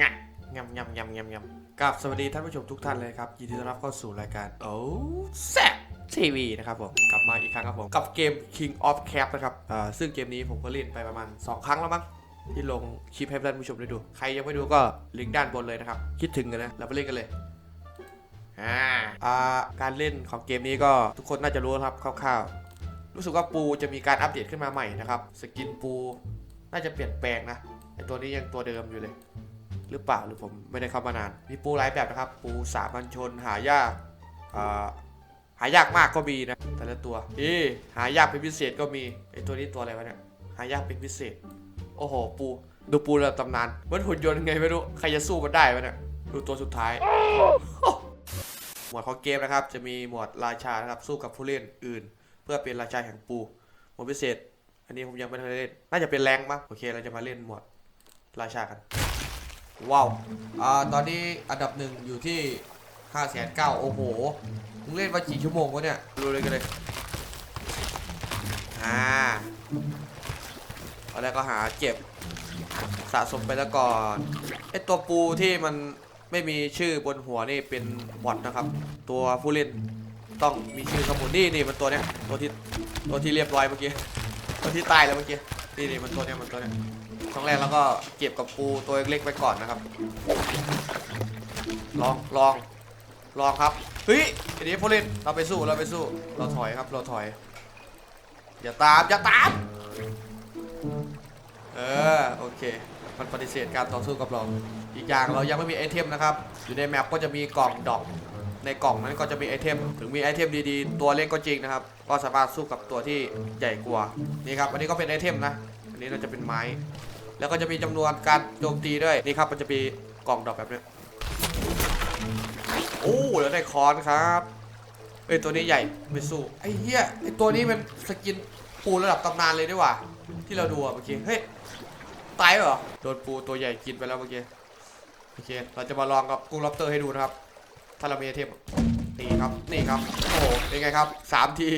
งะงำงำงำงำงำกับสวัสดีท่านผู้ชมทุกท่านเลยครับ ยินดีต้อนรับเข้าสู่รายการโอ้แซ่บทีวีนะครับผม กลับมาอีกครั้งครับผม กับเกม King of Cap นะครับอ่าซึ่งเกมนี้ผมก็เล่นไปประมาณ 2 ครั้งแล้วมั้งที่ลงคลิปให้ท่านผู้ชมได้ดู ใครยังไม่ดูก็ลิงก์ด้านบนเลยนะครับ คิดถึงกันนะ เราไปเล่นกันเลยอ่าอ่าการเล่นของเกมนี้ก็ทุกคนน่าจะรู้ครับคร่าวๆ รู้สึกว่าปูจะมีการอัปเดตขึ้นมาใหม่นะครับ สกินปูน่าจะเปลี่ยนแปลงนะไอตัวนี้ยังตัวเดิมอยู่เลย หรือเปล่าหรือผมไม่ได้เข้ามานาน มีปูหลายแบบนะครับ ปูสามัญชนหายากหายากมากก็มีนะแต่ละตัวนี่หายากเป็นพิเศษก็มีไอตัวนี้ตัวอะไรวะเนี่ยหายากเป็นพิเศษ โอ้โหปูดูปูระดับตำนานมือนหุ่นยนต์ไงไม่รู้ใครจะสู้มันได้วะเนี่ยดูตัวสุดท้ายหมวดของเกมนะครับ จะมีหมวดราชานะครับสู้กับผู้เล่นอื่น เพื่อเป็นราชาแห่งปูหมวดพิเศษ อันนี้ผมยังไม่ได้เล่น น่าจะเป็นแรงมั้งโอเคเราจะมาเล่นหมวดราชากัน ว้าวอ่าตอนนี้อันดับหนึ่งอยู่ที่5้าแสนเก้าโอ้โหมึงเล่นมากี่ชั่วโมงวะเนี่ยดูเลยกันเลยอ่าอนแรกก็หาเก็บสะสมไปแล้วก่อนไอตัวปูที่มันไม่มีชื่อบนหัวนี่เป็นบอทนะครับ ตัวผู้เล่นต้องมีชื่อข้างบนนี่นี่มันตัวเนี้ยตัวที่ตัวที่เรียบร้อยเมื่อกี้ตัวที่ตายแล้วเมื่อกี้นี่นี่มันตัวเนี้ยมันตัวเนี้ย ครั้งแรกแล้วก็เก็บกับปูตัวเล็กๆไปก่อนนะครับ ลองลองลองครับเฮ้ยทีนี้ผู้เล่นเราไปสู้เราไปสู้เราถอยครับเราถอย อย่าตามอย่าตามเออโอเค มันปฏิเสธการต่อสู้กับเรา อีกอย่างเรายังไม่มีไอเทมนะครับอยู่ในแมปก็จะมีกล่องดอกในกล่องนั้นก็จะมีไอเทม ถึงมีไอเทมดีๆ ตัวเล็กก็จริงนะครับ ก็สามารถสู้กับตัวที่ใหญ่กว่า นี่ครับ อันนี้ก็เป็นไอเทมนะ อันนี้เราจะเป็นไม้ แล้วก็จะมีจำนวนการโจมตีด้วยนี่ครับมันจะมีกล่องดอกแบบนี้โอ้แล้วได้คอนครับเอ้ยตัวนี้ใหญ่ไม่สู้ไอ้เหี้ยไอ้ตัวนี้มันสกินปูระดับตำนานเลยดีกว่า ที่เราดูอเมื่อกี้เฮ้ยตายเหรอโดนปูตัวใหญ่กินไปแล้วเมื่อกี้โอเค เราจะมาลองกับกุ้งล็อบสเตอร์ให้ดูนะครับถ้าเรามีเทมนี่ครับนี่ครับโอ้โหเป็นไงครับสามที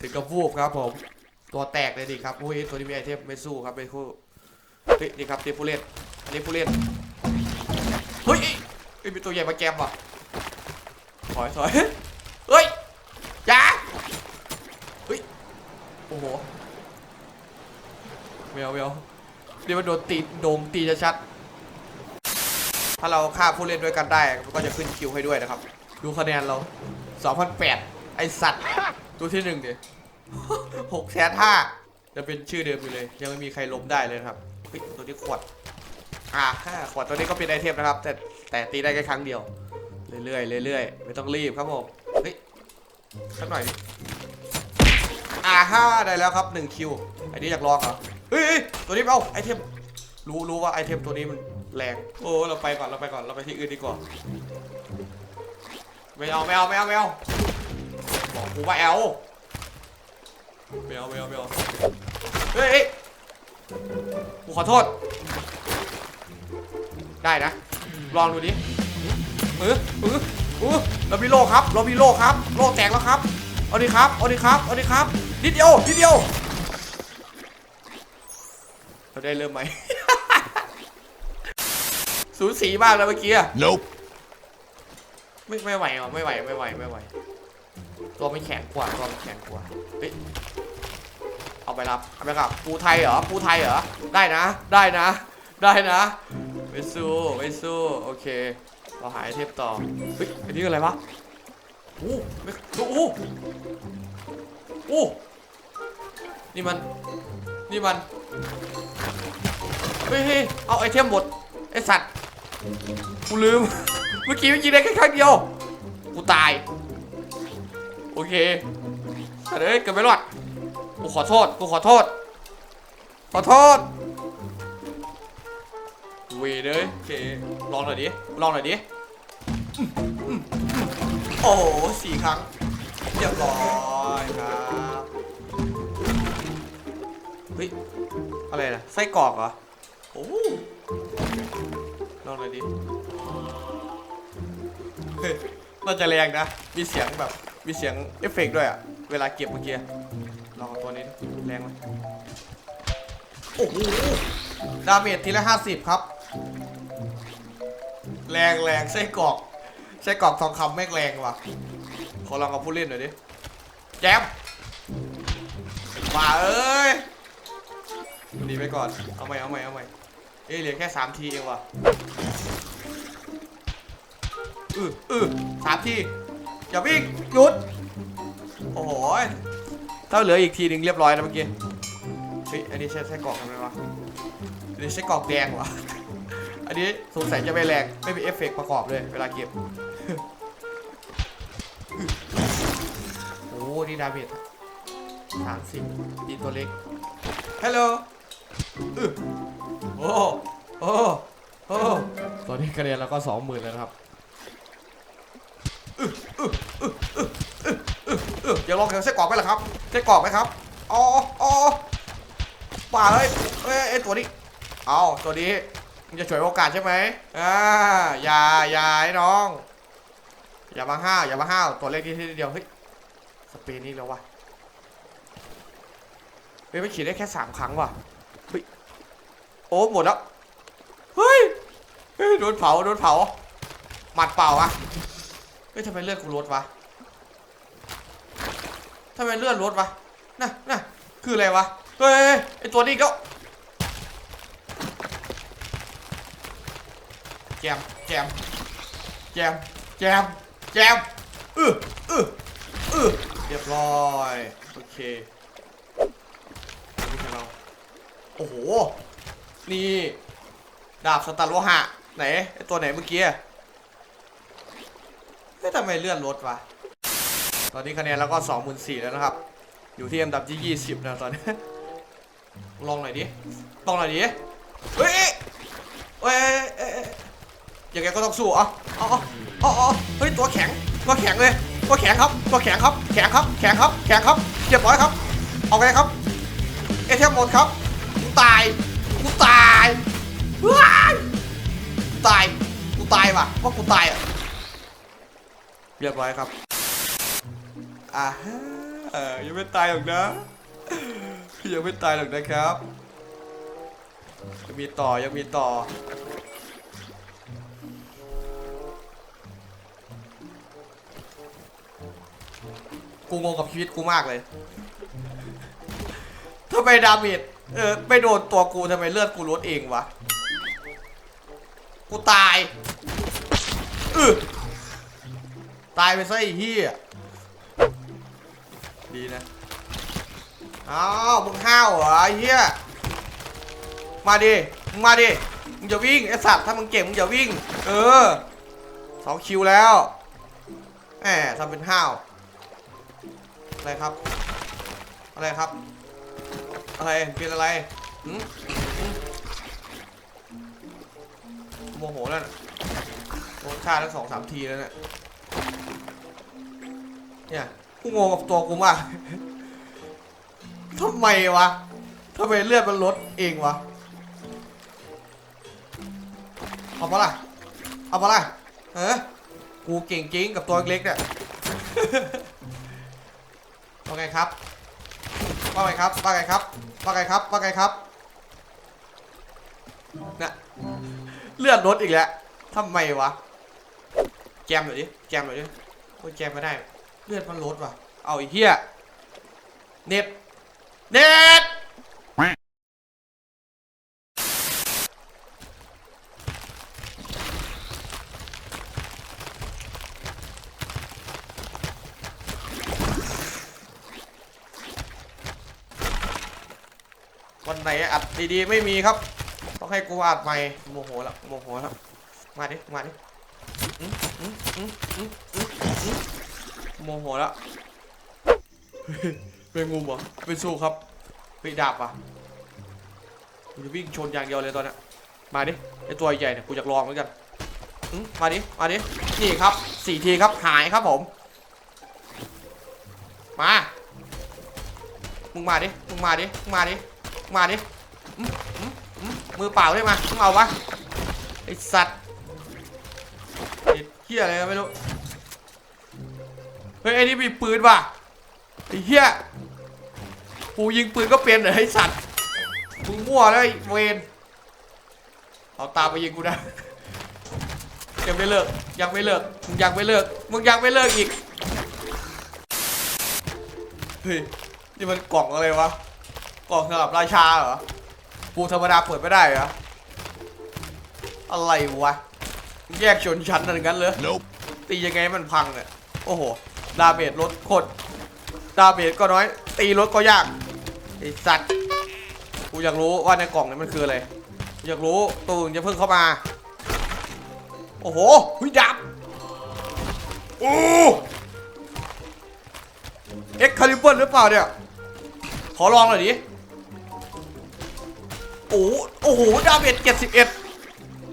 ถึงกับวูบครับผมตัวแตกเลยดิครับโอ้ยตัวนี้มีไอเทมไม่สู้ครับไม่คู่ เฮ้ยนี่ครับนี่ผู้เล่นอันนี้ผู้เล่น เฮ้ยเฮ้ยมีตัวใหญ่มาแกมว่ะถอยถอยเฮ้ยอยาเฮ้ย โอ้โหเวลเวลเดี๋ยวมันโดนตีโดงตีชัดๆถ้าเราฆ่าผู้เล่นด้วยกันได้ก็จะขึ้นคิวให้ด้วยนะครับ ดูคะแนนเรา2,008ไอสัตว์ ตัวที่หนึ่งดิหกแสนห้าจะเป็นชื่อเดิมอยู่เลย ยังไม่มีใครล้มได้เลยครับ ฮ้ยตัวนี้ขวดอ่าห้าขวดตัวนี้ก็เป็นไอเทมนะครับ แต่แต่ตีได้แค่ครั้งเดียว เรื่อยๆเรื่อยๆไม่ต้องรีบครับผมเฮ้ยสักหน่อยอ่าห้าได้แล้วครับหนึ่งคิวไอ้นี่อยากลองเหรอเฮ้ยตัวนี้เอาไอเทมรู้รู้ว่าไอเทมตัวนี้มันแรงโอ้เราไปก่อนเราไปก่อนเราไปที่อื่นดีกว่าไม่เอาไม่เอาไม่เอาไม่เอาบอกกูว่าแอลไม่เอาไม่เอาไม่เอาเฮ้ย กูขอโทษ ได้นะ ลองดูดิเออเออเออเรามีโลครับ เรามีโลครับ โลแตกแล้วครับ เอาดิครับ เอาดิครับ เอาดิครับ นิดเดียว นิดเดียว เราได้เริ่มไหม สูสีมากเลยเมื่อกี้อะ Nope. ไม่ไม่ไหวอะไม่ไหวไม่ไหวไม่ไหว ตัวไม่แข็งกว่าตัวมันแข็งกว่าเฮ้ย เอาไปรับเอาไปครับปูไทยเหรอปูไทยเหรอได้นะ ได้นะ ได้นะไม่สู้ไม่สู้โอเคเราหายเทปต่อเฮ้ยอันนี้อะไรวะโอ้ไม่โอ้โอ้โอ้นี่มันนี่มันเฮ้ยเฮ้ยเอาไอเทมหมดไอสัตว์กูลืม เมื่อกี้มันยิงได้แค่ครั้งเดียวกูตาย โอเคเฮ้ยเกิดไม่รอด กูขอโทษ กูขอโทษ ขอโทษเวเลยโอเค ลองหน่อยดิ ลองหน่อยดิ โอ้โหสี่ครั้งเรียบร้อยครับ เฮ้ย อะไรนะไส้กรอกเหรอ โอ้ลองหน่อยดิเฮ้ยน่าจะแรงนะ มีเสียงแบบ มีเสียงเอฟเฟกด้วยอะเวลาเก็บเมื่อกี้ โอ้โหดาเมจทีละห้าสิบครับ แรงแรงไส้กรอกไส้กรอกทองคำแม่งแรงว่ะ ขอลองกับผู้เล่นหน่อยดิแจมมาเอ้ยหนีไปก่อน เอาใหม่เอาใหม่เอาใหม่เอ้ยเหลือแค่สามทีเองว่ะอืออือสามทีอย่าวิ่งหยุด โอ้โหถ้าเหลืออีกทีหนึงเรียบร้อยแล้วเมื่อกี้ ฮ้ยอันนี้ใช้ไส้กรอกทำไมวะอันนี้ใช้กรอกแดงวะอันนี้สงสัยจะไม่แรงไม่มีเอฟเฟกต์ประกอบเลยเวลาเก็บโอ้นี่ดาเมจสามสิบตีตัวเล็กฮัลโหลอื้อโอ้โอ้โอ้ตอนนี้คะแนนเราก็สองหมื่นแล้วนะครับอื้ออื้ออื้ออื้ออื้ออื้ออื้ออย่าลองแข่งไส้กรอกไหมล่ะครับไส้กรอกไหมครับอ๋ออ๋อ ป่าเฮ้ยเอ้ยไอ้ตัวนี้ เอาตัวนี้มึงจะฉวยโอกาสใช่ไหมอ่าอย่าอย่าไอ้น้อง อย่ามาห้าวอย่ามาห้าวตัวเล็กนิดเดียวเฮ้ยสเปนนี่แล้ววะเฮ้ยมันขีดได้แค่สามครั้งว่ะเฮ้ยโอ้หมดแล้วเฮ้ยเฮ้ยโดนเผาโดนเผาหมัดเปล่าอะเฮ้ยทำไมเลือดกูลดวะทำไมเลือดลดวะน่ะน่ะคืออะไรวะ เฮ้ยไอตัวนี้ก็แจมแจมแจมแจมแจมอืออืออือเรียบร้อยโอเคนี่ของเราโอ้โหนี่ดาบสตาร์โลหะไหนไอตัวไหนเมื่อกี้อะเฮ้ยทำไมเลื่อนรถวะตอนนี้คะแนนแล้วก็ 24,000แล้วนะครับ อยู่ที่อันดับที่ 20 นะตอนนี้ ลองหน่อยดิลองหน่อยดิเฮ้ยเฮ้ยเอ้ยอย่างไงก็ต้องสู้อะอ๋ออ๋ออเฮ้ยตัวแข็งตัวแข็งเลยตัวแข็งครับตัวแข็งครับแข็งครับแข็งครับแข็งครับเรียบร้อยครับเอาไงครับเอเทมหมดครับกูตายกูตายว้ายตายกูตายว่ะว่ากูตายอะเรียบร้อยครับอ่าฮะเออยังไม่ตายหรอกนะ ยังไม่ตายหรอกนะครับยังมีต่อยังมีต่อ กูงงกับชีวิตกูมากเลยทำไมดาเมจเออไม่โดนตัวกูทำไมเลือดกูลดเองวะ กูตายอือตายไปซะไอ้เหี้ยดีนะ อ้าวมึงห้าวเหรอไอ้เหี้ยมาดิมึงมาดิมึงจะวิ่งไอ้สัตว์ถ้ามึงเก่งมึงจะวิ่ง เออสองคิวแล้วแหมทำเป็นห้าวอะไรครับ อะไรครับ อะไรเป็นอะไรหืมโมโหแล้วน่ะโดนฆ่าทั้งสองสามทีแล้วเนี่ยเนี่ยกูงงกับตัวกูมาก ทำไมวะทำไมเลือดมันลดเองวะ เอาปะล่ะ เอาปะล่ะเออกูเก่งจริงกับตัวเล็กเนี่ยว่าไงครับ ว่าไงครับ ว่าไงครับ ว่าไงครับ ว่าไงครับน่ะเลือดลดอีกแล้วทำไมวะแจมหน่อยดิแจมหน่อยดิโอ้ยแจมไม่ได้ เลือดมันลดว่ะ เอาไอีเหี้ยเน็ต เน็ตวันไหนอัดดีๆไม่มีครับ ต้องให้กูอัดใหม่โมโหแล้วโมโหแล้วมาดิมาดิโมโหแล้ว เป็นงูเหรอเป็นสู้ครับไปดาบอะกูจะวิ่งชนอย่างเดียวเลยตอนเนี้ยมาดิไอตัวใหญ่เนี่ยกูอยากลองเหมือนกันมาดิมาดินี่ครับสี่ทีครับหายครับผม มามึงมาดิมึงมาดิมึงมาดิมึงมาดิมือเปล่าได้มามึงเอาวะไอสัตว์ไอเฮียอะไรก็ไม่รู้เฮ้ยไอ้นี่มีปืนว่ะไอ้เฮีย กูยิงปืนก็เป็นเหรอไอ้สัตว์มึงมั่วแล้วไอ้เวนเอาตามไปยิงกูนะยังไม่เลิกยังไม่เลิกมึงยังไม่เลิกมึงยังไม่เลิกอีกเฮ้ยนี่มันกล่องอะไรวะกล่องสำหรับราชาเหรอปูธรรมดาเปิดไม่ได้เหรออะไรวะแยกชนชั้นอะไรกันเลย Nope. ตียังไงให้มันพังเนี่ยโอ้โหดาเมจลดโคตรดาเมจก็น้อย ตีลดก็ยากไอ้สัตว์กูอยากรู้ว่าในกล่องนี้มันคืออะไร อยากรู้ตัวอื่นจะเพิ่งเข้ามา โอ้โหหุยดับโอ้เอ็กคาลิเบอร์หรือเปล่าเนี่ย ขอลองหน่อยดิ โอ้โหโอ้โห ดาเมจเจ็ดสิบเอ็ด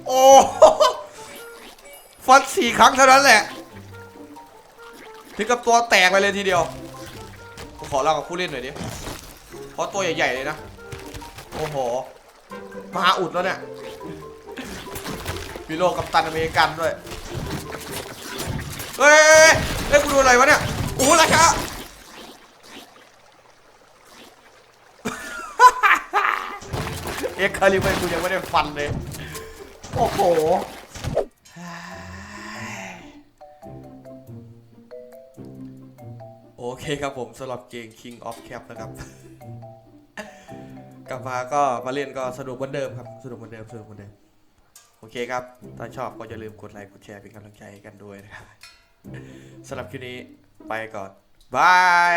โอ้ฟันสี่ครั้งเท่านั้นแหละถึงกับตัวแตกไปเลยทีเดียว ขอลองกับผู้เล่นหน่อยดิ เพราะตัวใหญ่ๆเลยนะ โอ้โหมหาอุดแล้วเนี่ย มีโลกับตันอเมริกันด้วย เฮ้ยเฮ้ยกูดูอะไรวะเนี่ย โอ้โหราชาเอ็กคาลิเบอร์กูยังไม่ได้ฟันเลย โอ้โห เคครับผมสำหรับเกม King of Cap นะครับ กลับมาก็มาเล่นก็สนุกเหมือนเดิมครับ สนุกเหมือนเดิมสนุกเหมือนเดิม โอเคครับ ถ้าชอบก็อย่าลืมกดไลค์ กดแชร์เป็นกำลังใจให้กันด้วยนะครับสำหรับคลิปนี้ไปก่อนบาย